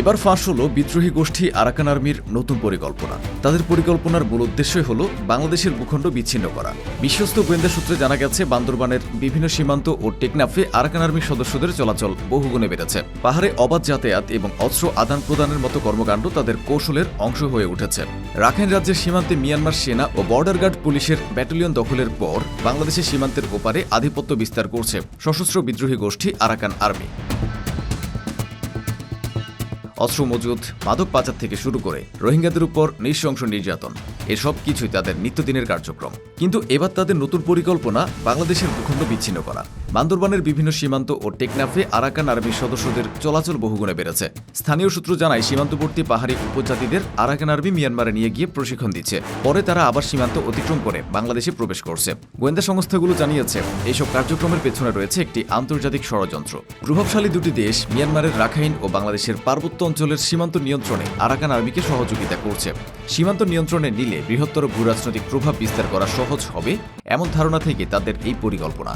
এবার ফাঁস হলো বিদ্রোহী গোষ্ঠী আরাকান আর্মির নতুন পরিকল্পনা। তাদের পরিকল্পনার মূল উদ্দেশ্যই হল বাংলাদেশের ভূখণ্ড বিচ্ছিন্ন করা। বিশ্বস্ত গোয়েন্দা সূত্রে জানা গেছে, বান্দরবানের বিভিন্ন সীমান্ত ও টেকনাফে আরাকান আর্মির সদস্যদের চলাচল বহুগুণে বেড়েছে। পাহাড়ে অবাধ যাতায়াত এবং অস্ত্র আদান প্রদানের মতো কর্মকাণ্ড তাদের কৌশলের অংশ হয়ে উঠেছে। রাখাইন রাজ্যের সীমান্তে মিয়ানমার সেনা ও বর্ডার গার্ড পুলিশের ব্যাটালিয়ন দখলের পর বাংলাদেশের সীমান্তের ওপারে আধিপত্য বিস্তার করছে সশস্ত্র বিদ্রোহী গোষ্ঠী আরাকান আর্মি। অস্ত্র মজুত মাদক পাচার থেকে শুরু করে রোহিঙ্গাদের উপর নৃশংস নির্যাতন। এসব কিছুই তাদের নিত্যদিনের কার্যক্রম। কিন্তু এবার তাদের নতুন পরিকল্পনা বাংলাদেশের ভূখণ্ড বিচ্ছিন্ন করা। বান্দরবানের বিভিন্ন সীমান্ত ও টেকনাফে আরাকান আর্মির সদস্যদের চলাচল বহুগুণে বেড়েছে। স্থানীয় সূত্র জানায়, সীমান্তবর্তী পাহাড়ি উপজাতিদের আরাকান আর্মি মিয়ানমারে নিয়ে গিয়ে প্রশিক্ষণ দিচ্ছে। পরে তারা আবার সীমান্ত অতিক্রম করে বাংলাদেশে প্রবেশ করছে। গোয়েন্দা সংস্থাগুলো জানিয়েছে এইসব কার্যক্রমের পেছনে রয়েছে একটি আন্তর্জাতিক ষড়যন্ত্র। প্রভাবশালী দুটি দেশ, মিয়ানমারের রাখাইন ও বাংলাদেশের পার্বত্য অঞ্চলের সীমান্ত নিয়ন্ত্রণে আরাকান আর্মিকে সহযোগিতা করছে। সীমান্ত নিয়ন্ত্রণে নিলে বৃহত্তর ভূরাজনৈতিক প্রভাব বিস্তার করা সহজ হবে, এমন ধারণা থেকে তাদের এই পরিকল্পনা।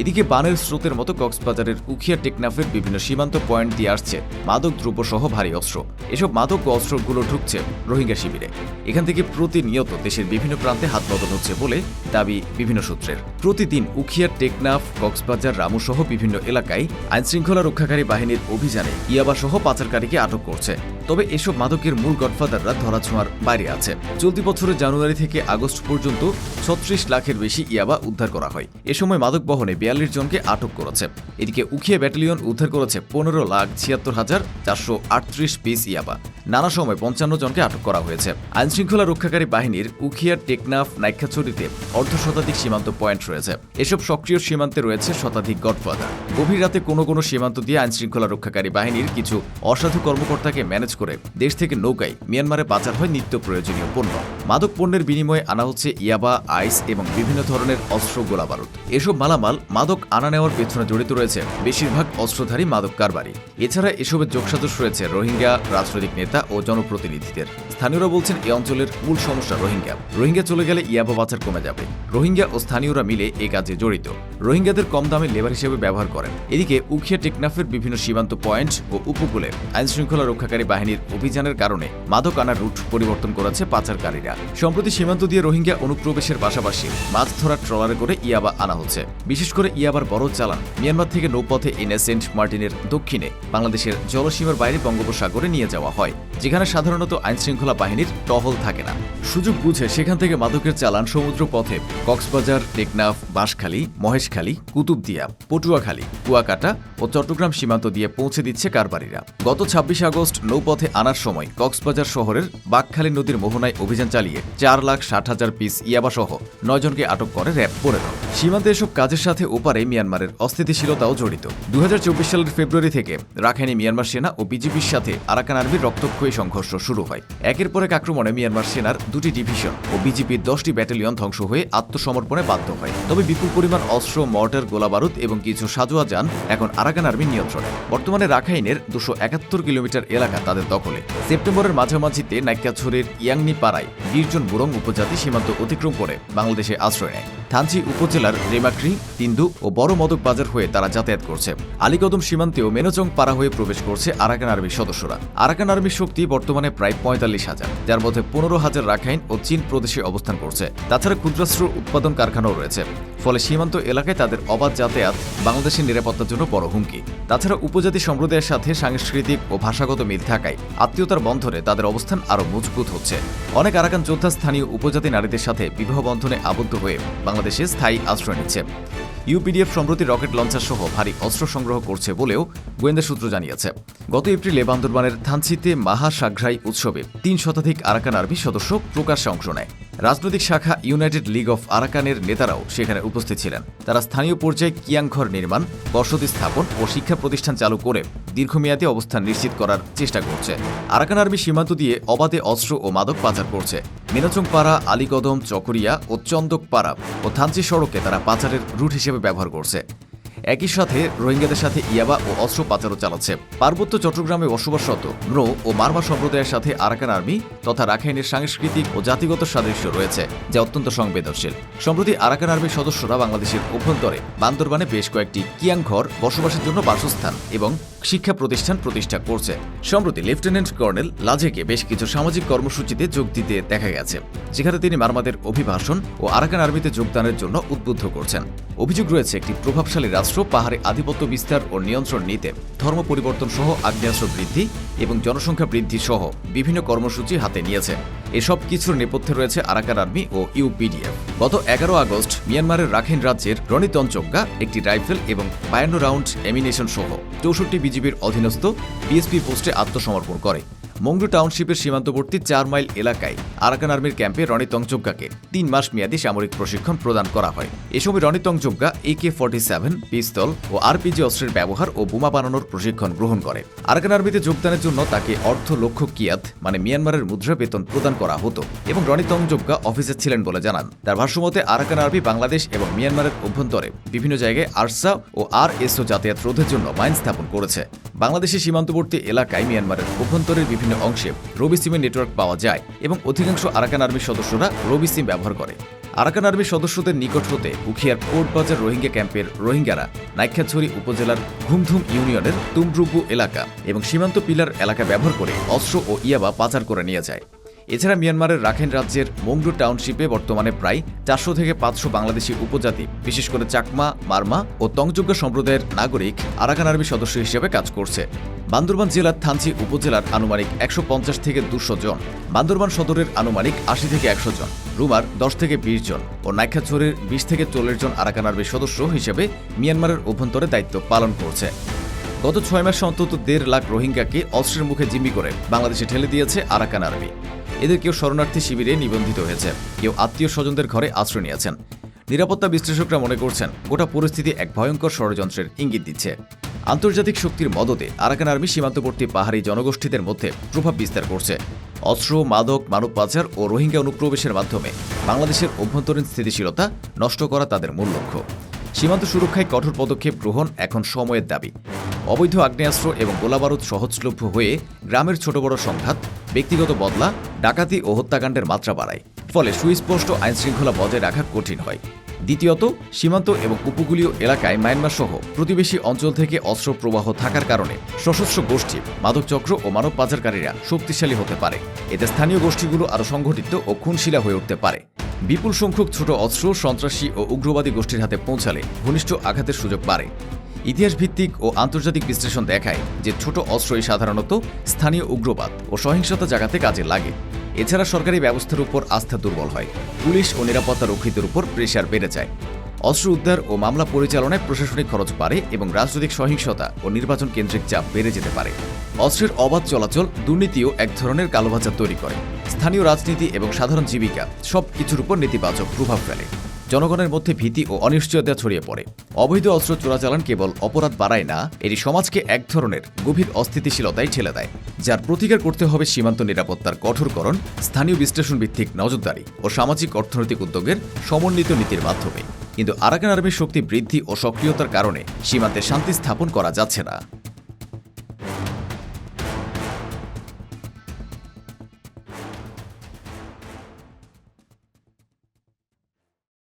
এদিকে বানের স্রোতের মতো কক্সবাজারের উখিয়া টেকনাফের বিভিন্ন সীমান্ত পয়েন্ট দিয়ে আসছে মাদক দ্রব্য সহ ভারী অস্ত্র। এসব মাদক অস্ত্রগুলো ঢুকছে রোহিঙ্গা শিবিরে। এখান থেকে প্রতিনিয়ত দেশের বিভিন্ন প্রান্তে হাত বদল হচ্ছে বলে দাবি বিভিন্ন সূত্রের। প্রতিদিন উখিয়া, টেকনাফ, কক্সবাজার রামু সহ বিভিন্ন এলাকায় আইনশৃঙ্খলা রক্ষাকারী বাহিনীর অভিযানে ইয়াবা সহ পাচারকারীকে আটক করছে। তবে এসব মাদকের মূল গডফাদাররা ধরাছোঁয়ার বাইরে আছে। চলতি বছরের জানুয়ারি থেকে আগস্ট পর্যন্ত ছত্রিশ লাখের বেশি ইয়াবা উদ্ধার করা হয়। এ সময় মাদক বহনে বিয়াল্লিশ জনকে আটক করেছে। এদিকে উখিয়া ব্যাটালিয়ন উদ্ধার করেছে পনেরো লাখ ছিয়াত্তর হাজার চারশো আটত্রিশ পিস ইয়াবা। নানা সময় পঞ্চান্ন জনকে আটক করা হয়েছে। আইনশৃঙ্খলা রক্ষাকারী বাহিনীর উখিয়া টেকনাফ নাইক্ষাছড়িতে অর্ধ শতাধিক সীমান্ত পয়েন্ট রয়েছে। এসব সক্রিয় সীমান্তে রয়েছে শতাধিক গডফাদার। গভীর রাতে কোনো কোনো সীমান্ত দিয়ে আইনশৃঙ্খলা রক্ষাকারী বাহিনীর কিছু অসাধু কর্মকর্তাকে ম্যানেজ করে দেশ থেকে নৌকায় মিয়ানমারে পাচার হয় নিত্য প্রয়োজনীয় পণ্য। মাদক পণ্যের বিনিময়ে আনা হচ্ছে ইয়াবা, আইস এবং বিভিন্ন ধরনের অস্ত্র গোলাবারুদ। এসব মালামাল মাদক আনা নেওয়ার পেছনে জড়িত রয়েছে বেশিরভাগ অস্ত্রধারী মাদক কারবারি। এছাড়া এসবের যোগসাজশ রয়েছে রোহিঙ্গা রাজনৈতিক নেতা ও জনপ্রতিনিধিদের। স্থানীয়রা বলছেন এই অঞ্চলের মূল সমস্যা রোহিঙ্গা। রোহিঙ্গা চলে গেলে ইয়াবা পাচার কমে যাবে। রোহিঙ্গা ও স্থানীয়রা মিলে এ কাজে জড়িত। রোহিঙ্গাদের কম দামে লেবার হিসেবে ব্যবহার করেন। এদিকে, উখিয়া টেকনাফের বিভিন্ন সীমান্ত পয়েন্ট ও উপকূলে আইনশৃঙ্খলা রক্ষাকারী বাহিনীর অভিযানের কারণে মাদক আনার রুট পরিবর্তন করেছে পাচারকারীরা। সম্প্রতি সীমান্ত দিয়ে রোহিঙ্গা অনুপ্রবেশের পাশাপাশি মাছ ধরার ট্রলারে করে ইয়াবা আনা হচ্ছে। বিশেষ করে ইয়াবার বড় চালান। মিয়ানমার থেকে নৌপথে এনে সেন্ট মার্টিনের দক্ষিণে বাংলাদেশের জলসীমার বাইরে বঙ্গোপসাগরে নিয়ে যাওয়া হয়। যেখানে সাধারণত আইনশৃঙ্খলা বাহিনীর টহল থাকে না। সুযোগ বুঝে সেখান থেকে মাদকের চালান সমুদ্র পথে কক্সবাজার, টেকনাফ, বাঁশখালী, মহেশখালী, কুতুবদিয়া, পটুয়াখালী, কুয়াকাটা ও চট্টগ্রাম সীমান্ত দিয়ে পৌঁছে দিচ্ছে কারবারিরা। গত ছাব্বিশ আগস্ট নৌপথে আনার সময় কক্সবাজার শহরের বাকখালী নদীর মোহনায় অভিযান চালিয়ে চার লাখ ষাট হাজার পিস ইয়াবাসহ নয়জনকে আটক করে র্যাব পনেরো সীমান্তে এসব কাজের সাথে ওপারে মিয়ানমারের অস্থিতিশীলতাও জড়িত। দু হাজার চব্বিশ সালের ফেব্রুয়ারি থেকে রাখাইনে মিয়ানমার সেনা ও বিজেপির সাথে আরাকান আর্মির রক্তক্ষয়ী সংঘর্ষ শুরু হয়। একের পর এক আক্রমণে মিয়ানমার সেনার দুটি ডিভিশন ও বিজেপির দশটি ব্যাটালিয়ন ধ্বংস হয়ে আত্মসমর্পণে বাধ্য হয়। তবে বিপুল পরিমাণ অস্ত্র, মর্টার, গোলাবারুদ এবং কিছু সাজোয়া যান এখন আরাকান আর্মির নিয়ন্ত্রণে। বর্তমানে রাখাইনের দুশো একাত্তর কিলোমিটার এলাকা তাদের দখলে। সেপ্টেম্বরের মাঝামাঝিতে নাইকাছড়ির ইয়াংনি পাড়ায় বীরজন বুরং উপজাতি সীমান্ত অতিক্রম করে বাংলাদেশে আশ্রয় নেয়। থানচি উপজেলার রেমাক্রি তিন্দু ও বড় মদক বাজার হয়ে তারা যাতায়াত করছে। আলীকদম সীমান্তেও মেনোজং পাড়া হয়ে প্রবেশ করছে আরাকান আর্মির সদস্যরা। আরাকান আর্মির শক্তি বর্তমানে প্রায় পঁয়তাল্লিশ হাজার, যার মধ্যে পনেরো হাজার রাখাইন ও চীন প্রদেশে অবস্থান করছে। তাছাড়া ক্ষুদ্রাস্ত্র উৎপাদন কারখানাও রয়েছে। ফলে সীমান্ত এলাকায় তাদের অবাধ যাতায়াত বাংলাদেশের নিরাপত্তার জন্য বড় হুমকি। তাছাড়া উপজাতি সম্প্রদায়ের সাথে সাংস্কৃতিক ও ভাষাগত মিল থাকায় আত্মীয়তার বন্ধনে তাদের অবস্থান আরও মজবুত হচ্ছে। অনেক আরাকান যোদ্ধা স্থানীয় উপজাতি নারীদের সাথে বিবাহ বন্ধনে আবদ্ধ হয়ে বাংলাদেশে স্থায়ী আশ্রয় নিচ্ছে। ইউপিডিএফ সম্প্রতি রকেট লঞ্চার সহ ভারী অস্ত্র সংগ্রহ করছে বলেও গোয়েন্দা সূত্র জানিয়েছে। গত এপ্রিলে বান্দরবানের থানচিতে মাহা সাঘ্রাই উৎসবে তিন শতাধিক আরাকান আর্মি সদস্য প্রকাশ্যে অংশ নেয়। রাজনৈতিক শাখা ইউনাইটেড লিগ অফ আরাকানের নেতারাও সেখানে উপস্থিত ছিলেন। তারা স্থানীয় পর্যায়ে কিয়াংঘর নির্মাণ, বসতি স্থাপন ও শিক্ষা প্রতিষ্ঠান চালু করে দীর্ঘমেয়াদী অবস্থান নিশ্চিত করার চেষ্টা করছে। আরাকান আর্মি সীমান্ত দিয়ে অবাধে অস্ত্র ও মাদক পাচার করছে। মিনাচংপাড়া, আলীকদম, চকরিয়া ও চন্দকপাড়া ও থানচি সড়কে তারা পাচারের রুট হিসেবে ব্যবহার করছে। একই সাথে রোহিঙ্গাদের সাথে ইয়াবা ও অস্ত্র পাচারও চালাচ্ছে। পার্বত্য চট্টগ্রামে বসবাসরত ম্রো ও মারমা সম্প্রদায়ের সাথে আরাকান আর্মি তথা রাখাইনের সাংস্কৃতিক ও জাতিগত সাদৃশ্য রয়েছে, যা অত্যন্ত সংবেদনশীল। সম্প্রতি আরাকান আর্মির সদস্যরা বাংলাদেশের অভ্যন্তরে বান্দরবানে বেশ কয়েকটি কিয়াং ঘর বসবাসের জন্য বাসস্থান এবং শিক্ষা প্রতিষ্ঠান প্রতিষ্ঠা করছে। সম্প্রতি লেফটেন্যান্ট কর্নেল লাজেকে বেশ কিছু সামাজিক কর্মসূচিতে যোগ দিতে দেখা গেছে, যেখানে তিনি মারমাদের অভিভাষণ ও আরাকান আর্মিতে যোগদানের জন্য উদ্বুদ্ধ করছেন। অভিযোগ রয়েছে, একটি প্রভাবশালী রাষ্ট্র পাহাড়ে আধিপত্য বিস্তার ও নিয়ন্ত্রণ নিতে ধর্ম পরিবর্তন সহ আগ্নেয়াস্ত্র বৃদ্ধি এবং জনসংখ্যা বৃদ্ধি সহ বিভিন্ন কর্মসূচি হাতে নিয়েছে। এসব কিছুর নেপথ্যে রয়েছে আরাকান আর্মি ও ইউপিডিএফ গত এগারো আগস্ট মিয়ানমারের রাখিন রাজ্যের রনিতঞ্চজ্ঞা একটি রাইফেল এবং বায়ান্ন রাউন্ড এমিনেশন সহ চৌষট্টি বিজিবির অধীনস্থ বিএসপি পোস্টে আত্মসমর্পণ করে। মংডু টাউনশিপের সীমান্তবর্তী চার মাইল এলাকায় আরাকান আর্মির ক্যাম্পে রনি তংচোগ্গাকে তিন মাস মেয়াদী সামরিক প্রশিক্ষণ প্রদান করা হয়। এ সময় Roni Tanchangya AK forty seven, পিস্তল ও আরপিজি অস্ত্রের ব্যবহার ও বোমা বানানোর প্রশিক্ষণ গ্রহণ করে। আরাকান আর্মিতে যোগদানের জন্য তাকে অর্ধ লক্ষ কিয়াত মানে মিয়ানমারের মুদ্রা বেতন প্রদান করা হতো এবং রনি তংচোগ্গা অফিসে ছিলেন বলে জানান। তার ভাষ্যমতে, আরাকান আর্মি বাংলাদেশ এবং মিয়ানমারের অভ্যন্তরে বিভিন্ন জায়গায় আরসা ও আর এসও যাতায়াত রোধের জন্য মাইন স্থাপন করেছে। বাংলাদেশের সীমান্তবর্তী এলাকায় মিয়ানমারের অভ্যন্তরের বিভিন্ন অংশে রবি সিমের নেটওয়ার্ক পাওয়া যায় এবং অধিকাংশ আরাকান আর্মির সদস্যরা রবি সিম ব্যবহার করে। আরাকান আর্মির সদস্যদের নিকট হতে উখিয়ার কোটবাজার রোহিঙ্গা ক্যাম্পের রোহিঙ্গারা নাইক্ষাছড়ি উপজেলার ঘুমধুম ইউনিয়নের তুমরুপু এলাকা এবং সীমান্ত পিলার এলাকা ব্যবহার করে অস্ত্র ও ইয়াবা পাচার করে নিয়ে যায়। এছাড়া মিয়ানমারের রাখাইন রাজ্যের মংডু টাউনশিপে বর্তমানে প্রায় চারশো থেকে পাঁচশো বাংলাদেশি উপজাতি, বিশেষ করে চাকমা, মারমা ও তংযোগ্য সম্প্রদায়ের নাগরিক আরাকান আর্মি সদস্য হিসেবে কাজ করছে। বান্দরবান জেলার থানচি উপজেলার আনুমানিক একশো পঞ্চাশ থেকে দুশো জন, বান্দরবান সদরের আনুমানিক আশি থেকে একশো জন, রুমার দশ থেকে বিশ জন ও নাইখাছড়ির বিশ থেকে চল্লিশ জন আরাকান আর্মি সদস্য হিসেবে মিয়ানমারের অভ্যন্তরে দায়িত্ব পালন করছে। গত ছয় মাসে অন্তত দেড় লাখ রোহিঙ্গাকে অস্ত্রের মুখে জিম্মি করে বাংলাদেশে ঠেলে দিয়েছে আরাকান আর্মি এদের কেউ শরণার্থী শিবিরে নিবন্ধিত হয়েছে, কেউ আত্মীয় স্বজনদের ঘরে আশ্রয় নিয়েছেন। নিরাপত্তা বিশ্লেষকরা মনে করছেন, গোটা পরিস্থিতি এক ভয়ঙ্কর ষড়যন্ত্রের ইঙ্গিত দিচ্ছে। আন্তর্জাতিক শক্তির মদতে আরাকান আর্মি সীমান্তবর্তী পাহাড়ি জনগোষ্ঠীদের মধ্যে প্রভাব বিস্তার করছে। অস্ত্র, মাদক, মানব পাচার ও রোহিঙ্গা অনুপ্রবেশের মাধ্যমে বাংলাদেশের অভ্যন্তরীণ স্থিতিশীলতা নষ্ট করা তাদের মূল লক্ষ্য। সীমান্ত সুরক্ষায় কঠোর পদক্ষেপ গ্রহণ এখন সময়ের দাবি। অবৈধ আগ্নেয়াস্ত্র এবং গোলাবারুদ সহজলভ্য হয়ে গ্রামের ছোট বড় সংঘাত, ব্যক্তিগত বদলা, ডাকাতি ও হত্যাকাণ্ডের মাত্রা বাড়ায়। ফলে সুস্পষ্ট আইনশৃঙ্খলা বজায় রাখা কঠিন হয়। দ্বিতীয়ত, সীমান্ত এবং উপকূলীয় এলাকায় মায়ানমার সহ প্রতিবেশী অঞ্চল থেকে অস্ত্র প্রবাহ থাকার কারণে সশস্ত্র গোষ্ঠী, মাদকচক্র ও মানব পাচারকারীরা শক্তিশালী হতে পারে। এতে স্থানীয় গোষ্ঠীগুলো আরও সংগঠিত ও খুনশিলা হয়ে উঠতে পারে। বিপুল সংখ্যক ছোট অস্ত্র, সন্ত্রাসী ও উগ্রবাদী গোষ্ঠীর হাতে পৌঁছালে ঘনিষ্ঠ আঘাতের সুযোগ বাড়ে। ইতিহাস ভিত্তিক ও আন্তর্জাতিক বিশ্লেষণ দেখায় যে ছোট অস্ত্রই সাধারণত স্থানীয় উগ্রবাদ ও সহিংসতা জাগাতে কাজে লাগে। এছাড়া সরকারি ব্যবস্থার উপর আস্থা দুর্বল হয়। পুলিশ ও নিরাপত্তা রক্ষীদের উপর প্রেশার বেড়ে যায়। অস্ত্র উদ্ধার ও মামলা পরিচালনায় প্রশাসনিক খরচ বাড়ে এবং রাজনৈতিক সহিংসতা ও নির্বাচন কেন্দ্রিক চাপ বেড়ে যেতে পারে। অস্ত্রের অবাধ চলাচল, দুর্নীতিও এক ধরনের কালোবাজার তৈরি করে। স্থানীয় রাজনীতি এবং সাধারণ জীবিকা সব কিছুর উপর নেতিবাচক প্রভাব ফেলে। জনগণের মধ্যে ভীতি ও অনিশ্চয়তা ছড়িয়ে পড়ে। অবৈধ অস্ত্র চোরাচালান কেবল অপরাধ বাড়ায় না, এটি সমাজকে এক ধরনের গভীর অস্থিতিশীলতায় ঠেলে দেয়, যার প্রতিকার করতে হবে সীমান্ত নিরাপত্তার কঠোরকরণ, স্থানীয় বিশ্লেষণ ভিত্তিক নজরদারি ও সামাজিক অর্থনৈতিক উদ্যোগের সমন্বিত নীতির মাধ্যমে। কিন্তু আরাকান আর্মির শক্তি বৃদ্ধি ও সক্রিয়তার কারণে সীমান্তে শান্তি স্থাপন করা যাচ্ছে না।